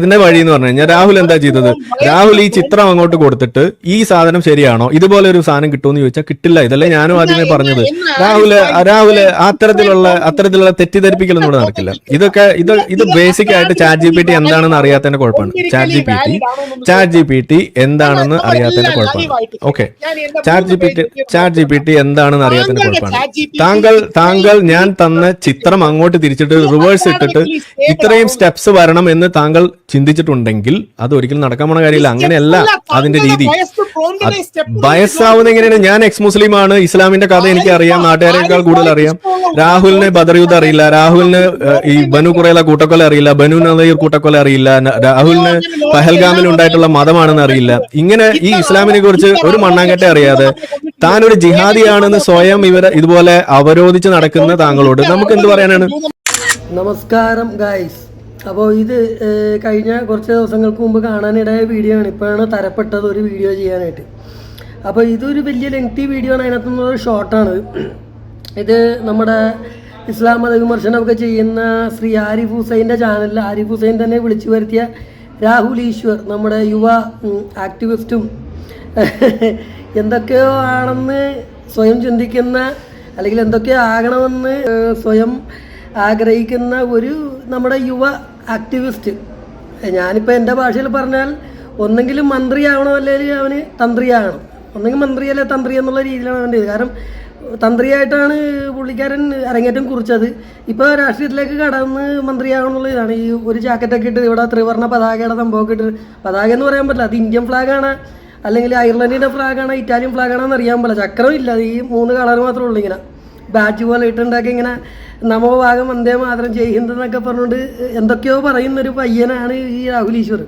ഇതിന്റെ വഴി എന്ന് പറഞ്ഞു കഴിഞ്ഞാൽ രാഹുൽ എന്താ ചെയ്തത്? രാഹുൽ ഈ ചിത്രം അങ്ങോട്ട് കൊടുത്തിട്ട് ഈ സാധനം ശരിയാണോ? ഇതുപോലെ ഒരു സാധനം കിട്ടുമെന്ന് ചോദിച്ചാൽ കിട്ടില്ല. ഇതല്ലേ ഞാനും ആദ്യമേ പറഞ്ഞത്. രാഹുൽ രാഹുൽ അത്തരത്തിലുള്ള അത്തരത്തിലുള്ള തെറ്റിദ്ധരിപ്പിക്കലൊന്നും ഇവിടെ നടക്കില്ല. ഇതൊക്കെ ഇത് ഇത് ബേസിക് ആയിട്ട് ചാറ്റ് ജി പി ടി എന്താണെന്ന് അറിയാത്തതിന്റെ കുഴപ്പമാണ്. Chat G P T chat G P T എന്താണെന്ന് അറിയാത്തതിന്റെ കുഴപ്പമാണ്. Okay chat G P T chat G P T എന്താണെന്ന് അറിയാത്തതിന്റെ കുഴപ്പമാണ്. താങ്കൾ താങ്കൾ ഞാൻ തന്ന ചിത്രം അങ്ങോട്ട് തിരിച്ചിട്ട് റിവേഴ്സ് ഇട്ടിട്ട് ഇത്രയും സ്റ്റെപ്സ് വരണം എന്ന് താങ്കൾ ചിന്തിച്ചിട്ടുണ്ടെങ്കിൽ അത് ഒരിക്കലും നടക്കാൻ പോണ കാര്യമില്ല. അങ്ങനെയല്ല അതിന്റെ രീതി. വയസ്സാവുന്ന എങ്ങനെയാണ്? ഞാൻ എക്സ് മുസ്ലിം ആണ് ഇസ്ലാമിന്റെ കഥ എനിക്ക് അറിയാം നാട്ടുകാരെക്കാൾ കൂടുതൽ അറിയാം രാഹുലിനെ ബദർ യുദ്ധ അറിയില്ല. രാഹുലിന് ഈ ബനു കുറേല കൂട്ടക്കൊല അറിയില്ല. ബനു നദീർ കൂട്ടക്കൊല അറിയില്ല. രാഹുലിന് പഹൽഗാമിൽ ഉണ്ടായിട്ടുള്ള മതമാണെന്ന് അറിയില്ല. ഇങ്ങനെ ഈ ഇസ്ലാമിനെ കുറിച്ച് ഒരു മണ്ണാങ്കട്ടെ അറിയാതെ താൻ ഒരു ജിഹാദിയാണെന്ന് സ്വയം ഇവരെ ഇതുപോലെ അവരോധിച്ച് നടക്കുന്ന താങ്കളോട് നമുക്ക് എന്ത് പറയാനാണ്? നമസ്കാരം ഗായ്സ് അപ്പോൾ ഇത് കഴിഞ്ഞ കുറച്ച് ദിവസങ്ങൾക്ക് മുമ്പ് കാണാനിടയായ വീഡിയോ ആണ്. ഇപ്പോഴാണ് തരപ്പെട്ടത് ഒരു വീഡിയോ ചെയ്യാനായിട്ട്. അപ്പോൾ ഇതൊരു വലിയ ലെങ്തി വീഡിയോ ആണ്. അതിനകത്തുനിന്ന് ഒരു ഷോർട്ടാണ് ഇത് നമ്മുടെ ഇസ്ലാം മത വിമർശനമൊക്കെ ചെയ്യുന്ന ശ്രീ ആരിഫ് ഹുസൈന്റെ ചാനലിൽ ആരിഫ് ഹുസൈൻ തന്നെ വിളിച്ചു വരുത്തിയ രാഹുൽ ഈശ്വർ നമ്മുടെ യുവ ആക്ടിവിസ്റ്റും എന്തൊക്കെയോ ആണെന്ന് സ്വയം ചിന്തിക്കുന്ന അല്ലെങ്കിൽ എന്തൊക്കെയോ ആകണമെന്ന് സ്വയം ആഗ്രഹിക്കുന്ന ഒരു നമ്മുടെ യുവ ആക്ടിവിസ്റ്റ്. ഞാനിപ്പോൾ എന്റെ ഭാഷയിൽ പറഞ്ഞാൽ ഒന്നെങ്കിലും മന്ത്രിയാവണം അല്ലെങ്കിൽ അവന് തന്ത്രിയാകണം. ഒന്നെങ്കിൽ മന്ത്രി അല്ലെ തന്ത്രി എന്നുള്ള രീതിയിലാണ് വേണ്ടത്. കാരണം തന്ത്രിയായിട്ടാണ് പുള്ളിക്കാരൻ അരങ്ങേറ്റം കുറിച്ചത്. ഇപ്പോൾ രാഷ്ട്രീയത്തിലേക്ക് കടന്ന് മന്ത്രിയാകണം എന്നുള്ള ഇതാണ്. ഈ ഒരു ജാക്കറ്റൊക്കെ ഇട്ട് ഇവിടെ ത്രിവർണ പതാകയുടെ സംഭവമൊക്കെ ഇട്ട് പതാക എന്ന് പറയാൻ പറ്റില്ല. അത് ഇന്ത്യൻ ഫ്ലാഗാണ് അല്ലെങ്കിൽ അയർലൻഡിന്റെ ഫ്ലാഗാണ് ഇറ്റാലിയൻ ഫ്ലാഗാണെന്ന് അറിയാൻ പറ്റില്ല. ചക്രം ഇല്ല. ഈ മൂന്ന് കളർ മാത്രമേ ഉള്ളൂ ഇങ്ങനെ. ബാറ്റ് പോലെ ഇട്ടുണ്ടാക്കി ഇങ്ങനെ നമോ ഭാഗം വന്ദേ മാത്രം ചെയ്യുന്നതെന്നൊക്കെ പറഞ്ഞുകൊണ്ട് എന്തൊക്കെയോ പറയുന്നൊരു പയ്യനാണ് ഈ രാഹുൽ ഈശ്വർ.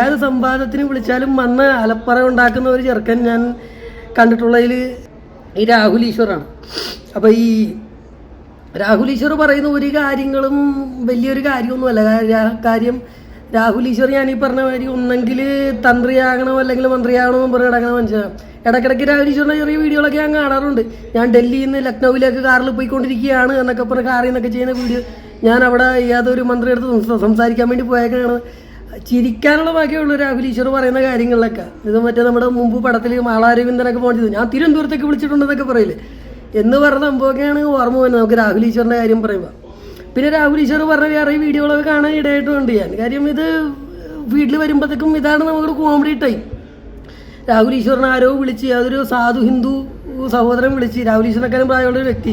ഏത് സംവാദത്തിന് വിളിച്ചാലും വന്ന് അലപ്പറ ഉണ്ടാക്കുന്ന ഒരു ചെറുക്കൻ ഞാൻ കണ്ടിട്ടുള്ളതിൽ ഈ രാഹുൽ ഈശ്വറാണ്. അപ്പോൾ ഈ രാഹുൽ ഈശ്വർ പറയുന്ന ഒരു കാര്യങ്ങളും വലിയൊരു കാര്യമൊന്നുമല്ല. കാര്യം രാഹുൽ ഈശ്വർ ഞാൻ ഈ പറഞ്ഞ മാതിരി ഒന്നെങ്കിൽ തന്ത്രിയാകണോ അല്ലെങ്കിൽ മന്ത്രിയാകണോ എന്ന് കിടക്കുന്ന മനുഷ്യനാണ്. ഇടയ്ക്കിടയ്ക്ക് രാവിലെ ചെറിയ വീഡിയോകളൊക്കെ ഞാൻ കാണാറുണ്ട്. ഞാൻ ഡൽഹിയിൽ നിന്ന് ലക്നൌവിലേക്ക് കാറിൽ പോയിക്കൊണ്ടിരിക്കുകയാണ് എന്നൊക്കെ പറഞ്ഞ കാറിൽ നിന്നൊക്കെ ചെയ്യുന്ന വീഡിയോ. ഞാൻ അവിടെ യാതൊരു മന്ത്രിയുടെ അടുത്ത് സംസാരിക്കാൻ വേണ്ടി പോയേക്കാണ്. ചിരിക്കാനുള്ള ബാക്കിയുള്ളൂ രാഹുൽ ഈശ്വർ പറയുന്ന കാര്യങ്ങളിലൊക്കെ. ഇത് മറ്റേ നമ്മുടെ മുമ്പ് പടത്തിൽ മാളാരവിന്ദനൊക്കെ പോകേണ്ടത് ഞാൻ തിരുവനന്തപുരത്തേക്ക് വിളിച്ചിട്ടുണ്ടെന്നൊക്കെ പറയില്ലേ? എന്ന് പറഞ്ഞ സംഭവമൊക്കെയാണ് ഓർമ്മ വരുന്നത്. നമുക്ക് രാഹുൽ ഈശ്വറിന്റെ കാര്യം പറയുമ്പോൾ പിന്നെ രാഹുൽ ഈശ്വർ പറഞ്ഞ വേറെ വീഡിയോകളൊക്കെ കാണാൻ ഇടയായിട്ടുണ്ട് ഞാൻ. കാര്യം ഇത് വീട്ടിൽ വരുമ്പോഴത്തേക്കും ഇതാണ് നമുക്കൊരു കോമഡി ടൈം. രാഹുൽ ഈശ്വറിനെ ആരോ വിളിച്ച് അതൊരു സാധു ഹിന്ദു സഹോദരൻ വിളിച്ച് രാഹുൽ ഈശ്വറിനെക്കാളും പ്രായമുള്ള ഒരു വ്യക്തി.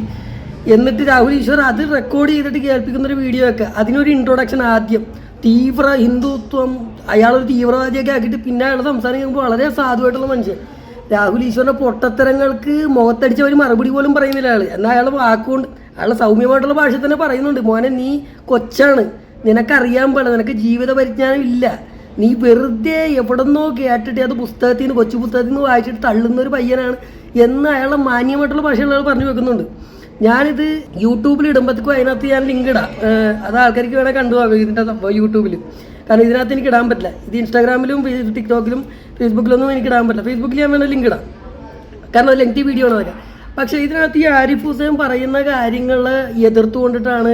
എന്നിട്ട് രാഹുൽ ഈശ്വർ അത് റെക്കോർഡ് ചെയ്തിട്ട് കേൾപ്പിക്കുന്ന ഒരു വീഡിയോ ഒക്കെ. അതിനൊരു ഇൻട്രൊഡക്ഷൻ ആദ്യം. തീവ്ര ഹിന്ദുത്വം അയാളൊരു തീവ്രവാദിയൊക്കെ ആക്കിയിട്ട് പിന്നെ അയാൾ സംസാരിക്കുമ്പോൾ വളരെ സാധുവായിട്ടുള്ള മനുഷ്യൻ. രാഹുൽ ഈശ്വറിന്റെ പൊട്ടത്തരങ്ങൾക്ക് മുഖത്തടിച്ച ഒരു മറുപടി പോലും പറയുന്നില്ല അയാൾ എന്നാൽ അയാൾ വാക്കുകൊണ്ട് അയാൾ സൗമ്യമായിട്ടുള്ള ഭാഷ തന്നെ പറയുന്നുണ്ട്. മോനെ നീ കൊച്ചാണ്. നിനക്കറിയാൻ പാടില്ല. നിനക്ക് ജീവിത പരിജ്ഞാനം ഇല്ല. നീ വെറുതെ എവിടെന്നോ കേട്ടിട്ട് അത് പുസ്തകത്തിൽ നിന്ന് കൊച്ചു പുസ്തകത്തിൽ നിന്ന് വായിച്ചിട്ട് തള്ളുന്ന ഒരു പയ്യനാണ് എന്ന് അയാളെ മാന്യമായിട്ടുള്ള ഭാഷയിൽ അയാൾ പറഞ്ഞു വെക്കുന്നുണ്ട്. ഞാനിത് യൂട്യൂബിൽ ഇടുമ്പോഴത്തേക്കും അതിനകത്ത് ഞാൻ ലിങ്ക് ഇടാം. അത് ആൾക്കാർക്ക് വേണേൽ കണ്ടു ഇതിന്റെ സംഭവം യൂട്യൂബിൽ കാരണം ഇതിനകത്ത് എനിക്ക് ഇടാൻ പറ്റില്ല. ഇത് ഇൻസ്റ്റാഗ്രാമിലും ടിക്ടോക്കിലും ഫേസ്ബുക്കിലൊന്നും എനിക്ക് ഇടാൻ പറ്റില്ല. ഫേസ്ബുക്കിൽ ഞാൻ വേണേൽ ലിങ്ക് ഇടാം. കാരണം അത് ലെങ്തി വീഡിയോ ആണ് അതൊക്കെ. പക്ഷേ ഇതിനകത്ത് ഈ ആരിഫ് ഹുസൈൻ പറയുന്ന കാര്യങ്ങളെ എതിർത്തുകൊണ്ടിട്ടാണ്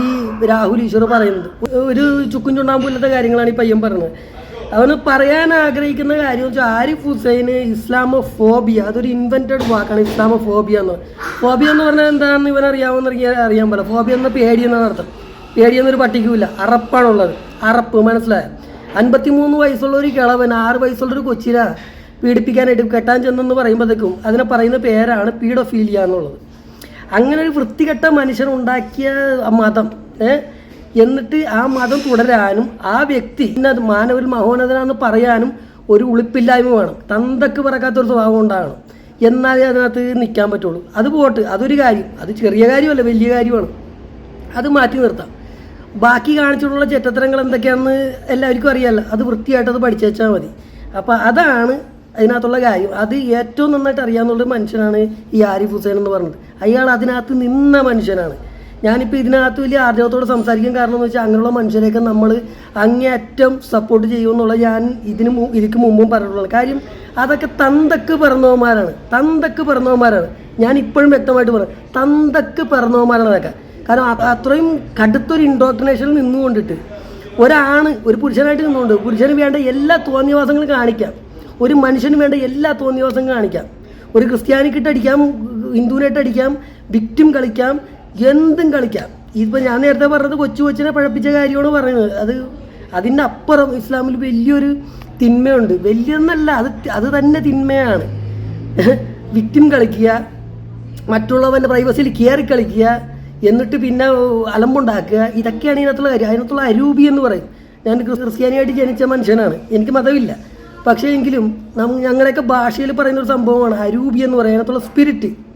ഈ രാഹുൽ ഈശ്വർ പറയുന്നത്. ഒരു ചുക്കും ചുണ്ടാമ്പില്ലാത്ത കാര്യങ്ങളാണ് ഈ പയ്യൻ പറയുന്നത് അവന് പറയാൻ ആഗ്രഹിക്കുന്ന കാര്യം വെച്ചാൽ ആരിഫ് ഹുസൈന് ഇസ്ലാമോ ഫോബിയ അതൊരു ഇൻവെന്റഡ് വാക്കാണ് ഇസ്ലാമോ ഫോബിയ എന്ന്. ഫോബിയ എന്ന് പറഞ്ഞാൽ എന്താണെന്ന് ഇവൻ അറിയാമെന്ന് അറിയാൻ പറ്റില്ല ഫോബിയ എന്ന പേടി എന്നാണ് അർത്ഥം. പേടി എന്നൊരു പട്ടിക്കുമില്ല അറപ്പാണുള്ളത്. അറപ്പ് മനസ്സിലായോ? അൻപത്തിമൂന്ന് വയസ്സുള്ള ഒരു കിളവൻ ആറ് വയസ്സുള്ള ഒരു കൊച്ചിര പീഡിപ്പിക്കാനായിട്ട് കെട്ടാൻ ചെന്നെന്ന് പറയുമ്പോഴത്തേക്കും അതിനെ പറയുന്ന പേരാണ് പീഡോഫീലിയ എന്നുള്ളത്. അങ്ങനെ ഒരു വൃത്തികെട്ട മനുഷ്യൻ ഉണ്ടാക്കിയ മതം എന്നിട്ട് ആ മതം തുടരാനും ആ വ്യക്തി ഇന്നത് മാനവർ മഹോന്നതനാന്ന് പറയാനും ഒരു ഉളിപ്പില്ലായ്മ വേണം. തന്തക്ക് പറക്കാത്തൊരു സ്വഭാവം ഉണ്ടാകണം. എന്നാലേ അതിനകത്ത് നിൽക്കാൻ പറ്റുള്ളൂ. അത് പോട്ട് അതൊരു കാര്യം. അത് ചെറിയ കാര്യമല്ല വലിയ കാര്യമാണ്. അത് മാറ്റി നിർത്താം. ബാക്കി കാണിച്ചിട്ടുള്ള ചെറ്റത്തരങ്ങൾ എന്തൊക്കെയാണെന്ന് എല്ലാവർക്കും അറിയാമല്ലോ അത് വൃത്തിയായിട്ട് അത് പഠിച്ചു വെച്ചാൽ മതി. അപ്പോൾ അതാണ് അതിനകത്തുള്ള കാര്യം. അത് ഏറ്റവും നന്നായിട്ട് അറിയാവുന്ന മനുഷ്യനാണ് ഈ ആരിഫ് ഹുസൈൻ എന്ന് പറഞ്ഞത് അയാൾ അതിനകത്ത് നിന്ന മനുഷ്യനാണ്. ഞാനിപ്പോൾ ഇതിനകത്ത് വലിയ ആർജവത്തോട് സംസാരിക്കാൻ കാരണം എന്ന് വെച്ചാൽ അങ്ങനെയുള്ള മനുഷ്യരെയൊക്കെ നമ്മൾ അങ്ങേയറ്റം സപ്പോർട്ട് ചെയ്യുമെന്നുള്ള ഞാൻ ഇതിന് ഇതിക്ക് മുമ്പും പറഞ്ഞിട്ടുള്ളത് കാര്യം അതൊക്കെ തന്തക്ക് പിറന്നവന്മാരാണ്. തന്തക്ക് പിറന്നവന്മാരാണ്. ഞാൻ ഇപ്പോഴും വ്യക്തമായിട്ട് പറയാം തന്തക്ക് പിറന്നവന്മാരാണ് അതൊക്കെ. കാരണം അത് അത്രയും കടുത്തൊരു ഇൻഡോക്ട്രിനേഷനിൽ നിന്നുകൊണ്ടിട്ട് ഒരാണ് ഒരു പുരുഷനായിട്ട് നിന്നുകൊണ്ട് പുരുഷന് വേണ്ട എല്ലാ തോന്നിയവാസങ്ങളും കാണിക്കാം. ഒരു മനുഷ്യന് വേണ്ട എല്ലാ തോന്നിയവാസങ്ങളും കാണിക്കാം. ഒരു ക്രിസ്ത്യാനിക്കിട്ട് അടിക്കാം ഹിന്ദുവിനായിട്ട് അടിക്കാം വിക്റ്റിം കളിക്കാം എന്തും കളിക്കാം. ഇതിപ്പോൾ ഞാൻ നേരത്തെ പറഞ്ഞത് കൊച്ചു കൊച്ചിനെ പഴപ്പിച്ച കാര്യമാണ് പറയുന്നത്. അത് അതിന്റെ അപ്പുറം ഇസ്ലാമിൽ വലിയൊരു തിന്മയുണ്ട്. വലിയൊന്നല്ല അത് അത് തന്നെ തിന്മയാണ്. വിക്റ്റിം കളിക്കുക മറ്റുള്ളവന്റെ പ്രൈവസിയിൽ കയറി കളിക്കുക എന്നിട്ട് പിന്നെ അലമ്പുണ്ടാക്കുക ഇതൊക്കെയാണ് ഇതിനകത്തുള്ള കാര്യം. അതിനകത്തുള്ള അരൂപി എന്ന് പറയും. ഞാൻ ക്രിസ്ത്യാനിയായിട്ട് ജനിച്ച മനുഷ്യനാണ്. എനിക്ക് മതമില്ല. പക്ഷേ എങ്കിലും ഞങ്ങളുടെയൊക്കെ ഭാഷയിൽ പറയുന്ന ഒരു സംഭവമാണ് അരൂപി എന്ന് പറയുന്നത് അതിനകത്തുള്ള സ്പിരിറ്റ്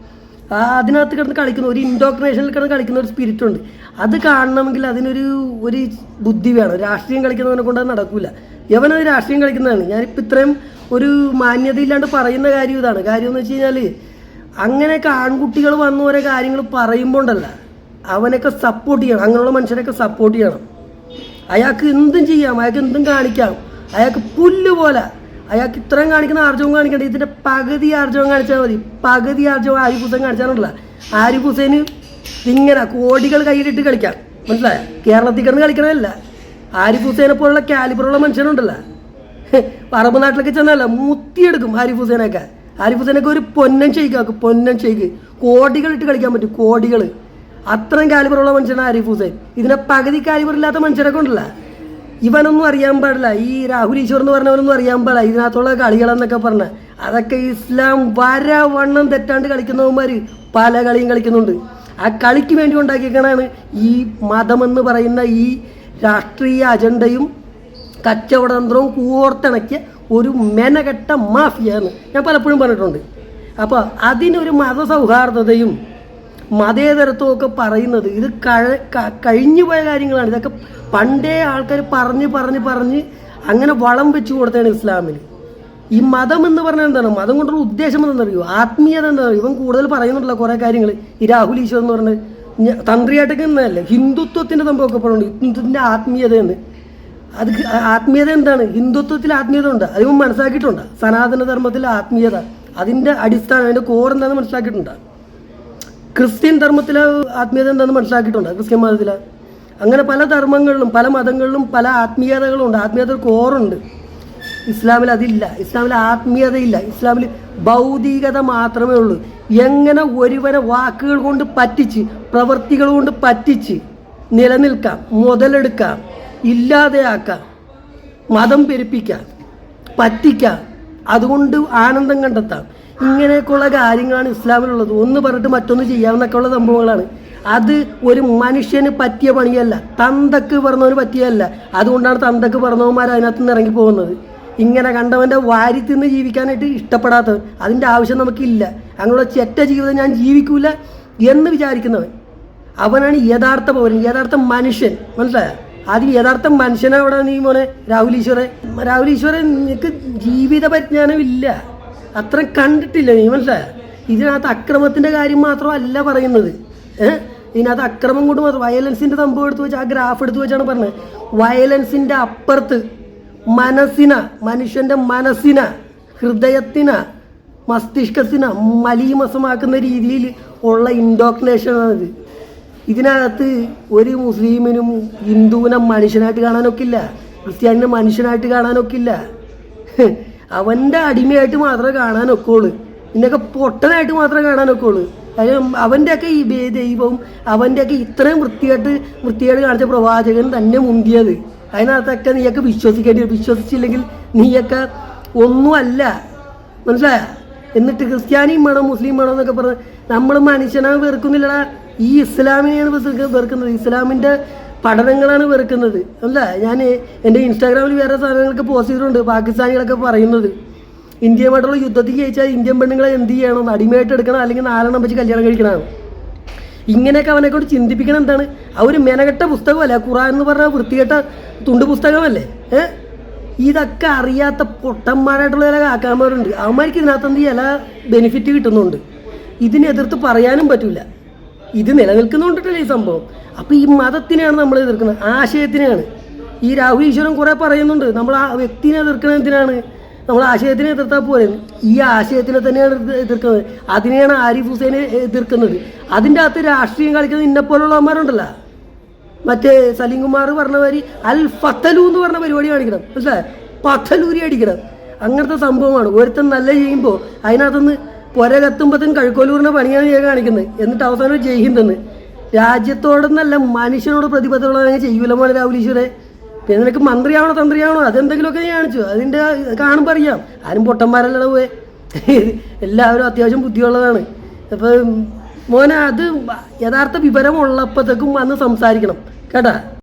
അതിനകത്ത് കിടന്ന് കളിക്കുന്ന ഒരു ഇൻഡോക്ട്രിനേഷനിൽ കിടന്ന് കളിക്കുന്ന ഒരു സ്പിരിറ്റ് ഉണ്ട്. അത് കാണണമെങ്കിൽ അതിനൊരു ഒരു ബുദ്ധി വേണം. രാഷ്ട്രീയം കളിക്കുന്നവനെ കൊണ്ട് അത് നടക്കില്ല യവനത് രാഷ്ട്രീയം കളിക്കുന്നതാണ്. ഞാനിപ്പോൾ ഇത്രയും ഒരു മാന്യതയില്ലാണ്ട് പറയുന്ന കാര്യം ഇതാണ്. കാര്യം എന്ന് വെച്ച് കഴിഞ്ഞാൽ അങ്ങനെയൊക്കെ ആൺകുട്ടികൾ വന്ന ഓരോ കാര്യങ്ങൾ പറയുമ്പോൾ ഉണ്ടല്ല അവനൊക്കെ സപ്പോർട്ട് ചെയ്യണം. അങ്ങനെയുള്ള മനുഷ്യരൊക്കെ സപ്പോർട്ട് ചെയ്യണം. അയാൾക്ക് എന്തും ചെയ്യാം. അയാൾക്ക് എന്തും കാണിക്കാം. അയാൾക്ക് പുല്ല് പോലെ അയാൾക്ക് ഇത്രയും കാണിക്കുന്ന ആർജവും കാണിക്കണ്ട. ഇതിന്റെ പകുതി ആർജവം കാണിച്ചാൽ മതി. പകുതി ആർജവം ആരിഫ് ഹുസൈൻ കാണിച്ചാലുണ്ടല്ല. ആരിഫ് ഹുസൈന് ഇങ്ങനെ കോടികൾ കയ്യിലിട്ട് കളിക്കാം. മനസ്സിലായ? കേരളത്തിൽ കിടന്ന് കളിക്കണമല്ല ആരിഫ് ഹുസൈനെ പോലുള്ള കാലിബറുള്ള മനുഷ്യനുണ്ടല്ലോ. പറമ്പ് നാട്ടിലൊക്കെ ചെന്നല്ല മുത്തിയെടുക്കും ആരിഫ് ഹുസൈനൊക്കെ ആരിഫ് ഹുസൈനൊക്കെ ഒരു പൊന്നൻ ഷെയ്ക്കാക്കും പൊന്നൻ ഷെയ്ക്ക് കോടികൾ ഇട്ട് കളിക്കാൻ പറ്റും കോടികൾ. അത്രയും കാലിബറുള്ള മനുഷ്യനാണ് ആരിഫ് ഹുസൈൻ. ഇതിന്റെ പകുതി കാലിബർ ഇല്ലാത്ത മനുഷ്യരൊക്കെ ഉണ്ടല്ല. ഇവനൊന്നും അറിയാൻ പാടില്ല. ഈ രാഹുൽ ഈശ്വർ എന്ന് പറഞ്ഞവനൊന്നും അറിയാൻ പാടില്ല. ഇതിനകത്തുള്ള കളികളെന്നൊക്കെ പറഞ്ഞ. അതൊക്കെ ഇസ്ലാം വരവണ്ണം തെറ്റാണ്ട് കളിക്കുന്നവന്മാർ പല കളിയും കളിക്കുന്നുണ്ട്. ആ കളിക്ക് വേണ്ടി ഉണ്ടാക്കിയേക്കണാണ് ഈ മതമെന്ന് പറയുന്ന ഈ രാഷ്ട്രീയ അജണ്ടയും കച്ചവടതന്ത്രവും കൂർത്തിണക്കിയ ഒരു മെനകെട്ട മാഫിയാണ് ഞാൻ പലപ്പോഴും പറഞ്ഞിട്ടുണ്ട്. അപ്പോൾ അതിനൊരു മതസൗഹാർദ്ദതയും മതേതരത്വം ഒക്കെ പറയുന്നത്. ഇത് കഴ കഴിഞ്ഞു പോയ കാര്യങ്ങളാണ്. ഇതൊക്കെ പണ്ടേ ആൾക്കാർ പറഞ്ഞ് പറഞ്ഞ് പറഞ്ഞ് അങ്ങനെ വളം വെച്ച് കൊടുത്തതാണ് ഇസ്ലാമിന് ഈ മതം എന്ന് പറഞ്ഞാൽ എന്താണ്? മതം കൊണ്ടുള്ള ഉദ്ദേശം എന്താണെന്നറിയോ? ആത്മീയത എന്താണ് ഇവൻ കൂടുതൽ പറയുന്നുണ്ടല്ലോ കുറേ കാര്യങ്ങൾ ഈ രാഹുൽ ഈശ്വർ എന്ന് പറഞ്ഞത് തന്ത്രിയായിട്ടൊക്കെ എന്നല്ലേ ഹിന്ദുത്വത്തിന്റെ സംഭവമൊക്കെ പറയുന്നുണ്ട് ഹിന്ദുത്വത്തിന്റെ ആത്മീയത എന്ന്. അത് ആത്മീയത എന്താണ്? ഹിന്ദുത്വത്തിൽ ആത്മീയത ഉണ്ട്. അത് മനസ്സിലാക്കിയിട്ടുണ്ട്. സനാതന ധർമ്മത്തിൽ ആത്മീയത. അതിന്റെ അടിസ്ഥാനം അതിന്റെ കോർ എന്താണെന്ന് മനസ്സിലാക്കിയിട്ടുണ്ട്. ക്രിസ്ത്യൻ ധർമ്മത്തിലെ ആത്മീയത എന്താണെന്ന് മനസ്സിലാക്കിയിട്ടുണ്ട്? ക്രിസ്ത്യൻ മതത്തിൽ അങ്ങനെ പല ധർമ്മങ്ങളിലും പല മതങ്ങളിലും പല ആത്മീയതകളുണ്ട്. ആത്മീയത കോറുണ്ട്. ഇസ്ലാമിൽ അതില്ല. ഇസ്ലാമിൽ ആത്മീയതയില്ല. ഇസ്ലാമിൽ ഭൗതികത മാത്രമേ ഉള്ളൂ. എങ്ങനെ ഒരുവനെ വാക്കുകൾ കൊണ്ട് പറ്റിച്ച് പ്രവൃത്തികൾ കൊണ്ട് പറ്റിച്ച് നിലനിൽക്കാം മുതലെടുക്കാം ഇല്ലാതെയാക്കാം മതം പെരുപ്പിക്കാം പറ്റിക്കാം അതുകൊണ്ട് ആനന്ദം കണ്ടെത്താം. ഇങ്ങനെയൊക്കെയുള്ള കാര്യങ്ങളാണ് ഇസ്ലാമിലുള്ളത്. ഒന്ന് പറഞ്ഞിട്ട് മറ്റൊന്ന് ചെയ്യാവുന്നൊക്കെയുള്ള സംഭവങ്ങളാണ്. അത് ഒരു മനുഷ്യന് പറ്റിയ പണിയല്ല. തന്തക്ക് പറഞ്ഞവന് പറ്റിയല്ല അതുകൊണ്ടാണ് തന്തക്ക് പറഞ്ഞവന്മാർ അതിനകത്ത് നിന്ന് ഇറങ്ങി പോകുന്നത്. ഇങ്ങനെ കണ്ടവന്റെ വാരി തിന്ന് ജീവിക്കാനായിട്ട് ഇഷ്ടപ്പെടാത്തവൻ. അതിന്റെ ആവശ്യം നമുക്കില്ല. അങ്ങനെയുള്ള ചെറ്റ ജീവിതം ഞാൻ ജീവിക്കൂല എന്ന് വിചാരിക്കുന്നവൻ. അവനാണ് യഥാർത്ഥ പൗരൻ യഥാർത്ഥ മനുഷ്യൻ. മനസ്സിലായ? ആദ്യം യഥാർത്ഥ മനുഷ്യനവിടെ നീ മോനെ രാഹുൽ ഈശ്വറെ? രാഹുൽ ഈശ്വരൻ നിനക്ക് ജീവിത പരിജ്ഞാനം ഇല്ല അത്ര കണ്ടിട്ടില്ല നീ മനസ്സിലായ? ഇതിനകത്ത് അക്രമത്തിന്റെ കാര്യം മാത്രമല്ല പറയുന്നത്. ഏഹ് ഇതിനകത്ത് അക്രമം കൊണ്ട് മാത്രം. വയലൻസിന്റെ സംഭവം എടുത്ത് വെച്ച് ആ ഗ്രാഫ് എടുത്ത് വെച്ചാണ് പറഞ്ഞത്. വയലൻസിന്റെ അപ്പുറത്ത് മനസ്സിന മനുഷ്യന്റെ മനസ്സിന ഹൃദയത്തിന മസ്തിഷ്കത്തിന മലീമസമാക്കുന്ന രീതിയിൽ ഉള്ള ഇൻഡോക്നേഷനാണിത് ഇതിനകത്ത് ഒരു മുസ്ലിമിനും ഹിന്ദുവിനെ മനുഷ്യനായിട്ട് കാണാനൊക്കില്ല ക്രിസ്ത്യാനിനെ മനുഷ്യനായിട്ട് കാണാനൊക്കില്ല. അവന്റെ അടിമയായിട്ട് മാത്രമേ കാണാൻ ഒക്കുള്ളൂ. ഇന്നൊക്കെ പൊട്ടനായിട്ട് മാത്രമേ കാണാൻ ഒക്കുള്ളൂ. കാര്യം അവന്റെയൊക്കെ ഈ ദൈവം ദൈവവും അവന്റെയൊക്കെ ഇത്രയും വൃത്തിയായിട്ട് വൃത്തിയായിട്ട് കാണിച്ച പ്രവാചകൻ തന്നെ മുന്തിയത്. അതിനകത്തൊക്കെ നീയൊക്കെ വിശ്വസിക്കേണ്ടി വരും. വിശ്വസിച്ചില്ലെങ്കിൽ നീയൊക്കെ ഒന്നുമല്ല. മനസ്സിലായ? എന്നിട്ട് ക്രിസ്ത്യാനിയും വേണം മുസ്ലിം വേണം എന്നൊക്കെ പറഞ്ഞ് നമ്മൾ മനുഷ്യനെ വെറുക്കുന്നില്ലടാ. ഈ ഇസ്ലാമിനെയാണ് വെറുക്ക- വെറുക്കുന്നത്. ഇസ്ലാമിന്റെ പഠനങ്ങളാണ് വെറുക്കുന്നത്. അല്ല ഞാൻ എന്റെ ഇൻസ്റ്റാഗ്രാമിൽ വേറെ സാധനങ്ങളൊക്കെ പോസ്റ്റ് ചെയ്തിട്ടുണ്ട് പാകിസ്ഥാനികളൊക്കെ പറയുന്നത്. ഇന്ത്യയുമായിട്ടുള്ള യുദ്ധത്തിൽ ജയിച്ചാൽ ഇന്ത്യൻ പെണ്ണുങ്ങളെ എന്ത് ചെയ്യണം? അടിമയായിട്ട് എടുക്കണം അല്ലെങ്കിൽ നാലെണ്ണം വെച്ച് കല്യാണം കഴിക്കണം. ഇങ്ങനെയൊക്കെ അവനെ കൊണ്ട് ചിന്തിപ്പിക്കണം എന്താണ്? ആ ഒരു മെനകെട്ട പുസ്തകമല്ല? ഖുറാൻ എന്ന് പറഞ്ഞ വൃത്തികെട്ട തുണ്ട് പുസ്തകമല്ലേ? ഏ? ഇതൊക്കെ അറിയാത്ത പൊട്ടന്മാരായിട്ടുള്ള ചില കാക്കാന്മാരുണ്ട്. അവന്മാർക്ക് ഇതിനകത്ത് എന്ത് ചില ബെനിഫിറ്റ് കിട്ടുന്നുണ്ട്. ഇതിനെതിർത്ത് പറയാനും പറ്റില്ല ഇത് നിലനിൽക്കുന്നുണ്ടല്ലേ ഈ സംഭവം. അപ്പോൾ ഈ മതത്തിനെയാണ് നമ്മൾ എതിർക്കുന്നത്. ആശയത്തിനെയാണ്. ഈ രാഹുൽ ഈശ്വരൻ കുറേ പറയുന്നുണ്ട്. നമ്മൾ ആ വ്യക്തിനെ എതിർക്കുന്നത് എന്തിനാണ്? നമ്മൾ ആശയത്തിനെ എതിർത്താൽ പോലെ ഈ ആശയത്തിനെ തന്നെയാണ് എതിർ- എതിർക്കുന്നത്. അതിനെയാണ് ആരിഫ് ഹുസൈനെ എതിർക്കുന്നത്. അതിന്റെ അകത്ത് രാഷ്ട്രീയം കളിക്കുന്നത് ഇന്നെപ്പോലുള്ളവന്മാരുണ്ടല്ലോ. മറ്റേ സലീം കുമാർ പറഞ്ഞ മാതിരി അൽ ഫത്തലു എന്ന് പറഞ്ഞ പരിപാടി കാണിക്കണം. മനസ്സിലായോ? പത്തലൂരി അടിക്കണം. അങ്ങനത്തെ സംഭവമാണ്. ഒരുത്തൻ നല്ല ചെയ്യുമ്പോൾ അതിനകത്തുനിന്ന് പുര കത്തുമ്പോഴത്തേനും കഴുക്കോലൂറിന്റെ പണിയാണ് ഞാൻ കാണിക്കുന്നത്. എന്നിട്ട് അവസാനം ജയിhinതെന്ന് രാജ്യത്തോടൊന്നല്ല മനുഷ്യനോട് പ്രതിബദ്ധമുള്ള ചെയ്യൂല മോനെ രാഹുൽ ഈശ്വരെ. പിന്നെ നിനക്ക് മന്ത്രിയാവണോ തന്ത്രിയാവണോ? അതെന്തെങ്കിലുമൊക്കെ ഞാൻ കാണിച്ചു. അതിന്റെ കാണുമ്പോൾ അറിയാം. ആരും പൊട്ടന്മാരല്ലട പോയെ. എല്ലാവരും അത്യാവശ്യം ബുദ്ധിയുള്ളതാണ്. അപ്പം മോനെ അത് യഥാർത്ഥ വിവരമുള്ളപ്പോഴത്തേക്കും വന്ന് സംസാരിക്കണം. കേട്ടാ?